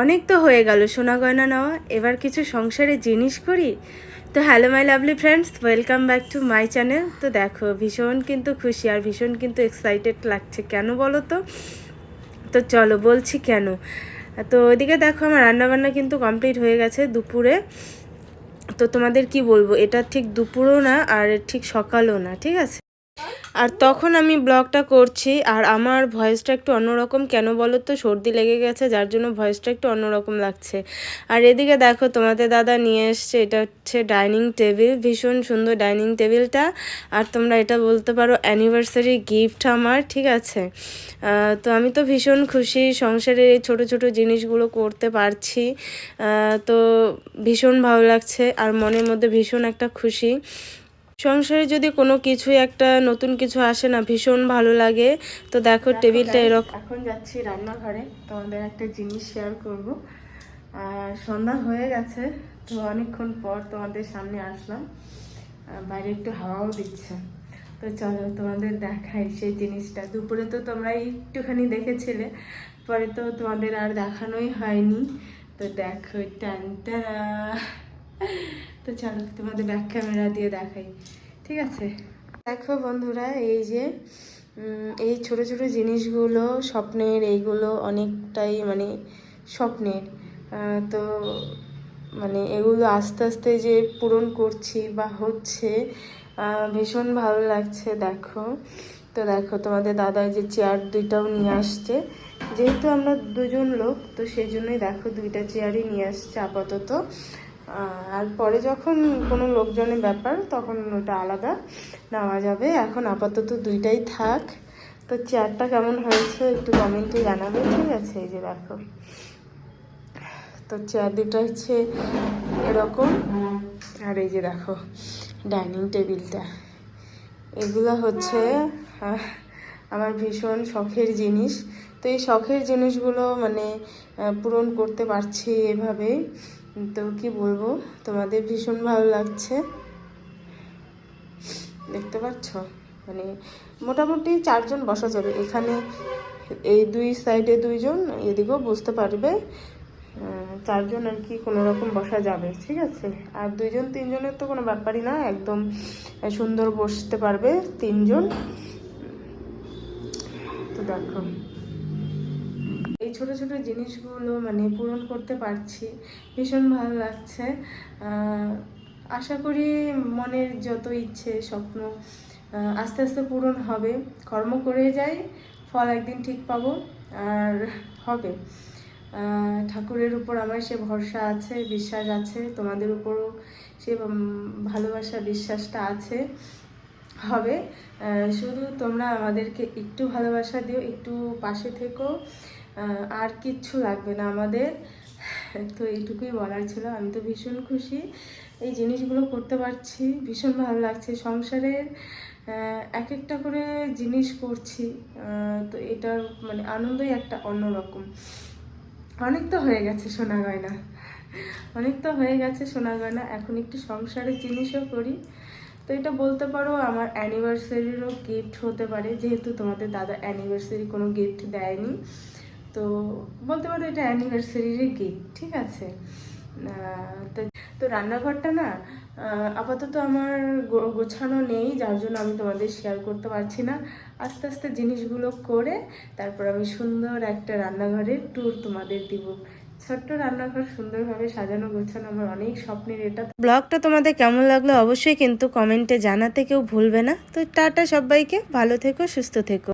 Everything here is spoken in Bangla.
অনেক তো হয়ে গেল, সোনা গয়না নেওয়া, এবার কিছু সংসারে জিনিস করি? তো hello my lovely friends welcome back to my channel তো দেখো, ভীষণ কিন্তু খুশি আর ভীষণ কিন্তু এক্সাইটেড লাগছে, কেন বলো তো? তো চলো, বলছি কেন? তো ওইদিকে দেখো, আমার রান্নাবান্না কিন্তু কমপ্লিট হয়ে গেছে দুপুরে। তো তোমাদের কি বলব, এটা ঠিক দুপুরও না, আর ঠিক সকালও না, ঠিক আছে? আর তখন আমি ব্লগটা করছি, আর আমার ভয়েসটা একটু অন্যরকম। কেন বলো তো সর্দি লেগে গেছে, যার জন্য ভয়েসটা একটু অন্যরকম লাগছে। আর এদিকে দেখো, তোমাদের দাদা নিয়ে এসছে, এটা হচ্ছে ডাইনিং টেবিল, ভীষণ সুন্দর ডাইনিং টেবিলটা। আর তোমরা এটা বলতে পারো অ্যানিভার্সারি গিফট আমার, ঠিক আছে? তো আমি তো ভীষণ খুশি সংসারের এই ছোটো ছোটো জিনিসগুলো করতে পারছি। তো ভীষণ ভালো লাগছে, আর মনের মধ্যে ভীষণ একটা খুশি। সংসারে যদি কোনো কিছুই একটা নতুন কিছু আসে না ভীষণ ভালো লাগে। তো দেখো টেবিলটা এরকম এখন যাচ্ছি রান্নাঘরে। তোমাদের একটা জিনিস শেয়ার করব। আর সন্ধ্যা হয়ে গেছে তো অনেকক্ষণ পর তোমাদের সামনে আসলাম। বাইরে একটু হাওয়াও দিচ্ছে। তো চলো তোমাদের দেখাই সেই জিনিসটা। দুপুরে তো তোমরা একটুখানি দেখেছিলে পরে তো তোমাদের আর দেখানোই হয়নি। তো দেখো টানটা তো চলো তোমাদের ব্যাক ক্যামেরা দিয়ে দেখাই। ঠিক আছে? দেখো বন্ধুরা, এই যে এই ছোট ছোট জিনিসগুলো, স্বপ্নের এইগুলো অনেকটাই মানে স্বপ্নের। তো মানে এগুলো আস্তে আস্তে যে পূরণ করছি বা হচ্ছে ভীষণ ভালো লাগছে, দেখো। তো দেখো, তোমাদের দাদা যে চেয়ার দুইটাও নিয়ে আসছে। যেহেতু আমরা দুজন লোক, তো সেই জন্যই দেখো দুইটা চেয়ারই নিয়ে আসছে আপাতত। আর পরে যখন কোনো লোকজনের ব্যাপার, তখন ওটা আলাদা, নেওয়া যাবে। এখন আপাতত দুইটাই থাক। তো চেয়ারটা কেমন হয়েছে একটু কমেন্টে জানাবে, ঠিক আছে? এই যে দেখো। তো চেয়ার দুটো হচ্ছে এরকম, আর এই যে দেখো, ডাইনিং টেবিলটা। এগুলো হচ্ছে আমার ভীষণ শখের জিনিস। তো এই শখের জিনিসগুলো মানে পূরণ করতে পারছি এভাবেই। তো কি বলব? তোমাদের ভীষণ ভালো লাগছে। দেখতে পাচ্ছ? মানে মোটামুটি চারজন বসা যাবে। এখানে এই দুই সাইডে দুইজন, এদিকেও বুঝতে পারবে। চারজন আর কি কোনো রকম বসা যাবে, ঠিক আছে? আর দুইজন, তিনজনের তো কোনো ব্যাপারই না, একদম সুন্দর বসতে পারবে তিনজন। তো দেখো। ছোট ছোট জিনিসগুলো মানে পূরণ করতে পারছি। ভীষণ ভালো লাগছে। আশা করি মনের যত ইচ্ছে, স্বপ্ন আস্তে আস্তে পূরণ হবে। কর্ম করে যাই, ফল একদিন ঠিক পাবো, আর হবে। ঠাকুরের উপর আমার সে ভরসা আছে, বিশ্বাস আছে, তোমাদের উপরও সে ভালোবাসা, বিশ্বাসটা আছে। হবে। শুধু তোমরা আমাদেরকে একটু ভালোবাসা দিও, একটু পাশে থেকো। আর কিচ্ছু লাগবে না আমাদের। তো এইটুকুই বলার ছিল। আমি তো ভীষণ খুশি। এই জিনিসগুলো করতে পারছি। ভীষণ ভালো লাগছে সংসারের এক একটা করে জিনিস করছি। তো এটার মানে আনন্দই একটা অন্যরকম অনেক তো হয়ে গেছে সোনা গয়না। অনেক তো হয়ে গেছে সোনা গয়না। এখন একটু সংসারের জিনিসও করি। তো এটা বলতে পারো, আমার অ্যানিভার্সারিরও গিফট হতে পারে। যেহেতু তোমাদের দাদা অ্যানিভার্সারি কোনো গিফট দেয়নি। তো বলতে পারো এটা অ্যানিভার্সারিরই গিফট ঠিক আছে? তো রান্নাঘরটা না আপাতত আমার গোছানো নেই, যার জন্য আমি তোমাদের শেয়ার করতে পারছি না। আস্তে আস্তে জিনিসগুলো করে তারপর আমি সুন্দর একটা রান্নাঘরের ট্যুর তোমাদের দিব। ছোট্ট রান্নাঘর সুন্দরভাবে সাজানো গোছানো আমার অনেক স্বপ্নের এটা। ব্লগটা তোমাদের কেমন লাগল অবশ্যই কিন্তু কমেন্টে জানাতে কেউ ভুলবে না। তো টাটা সবাইকে, ভালো থেকো, সুস্থ থেকো।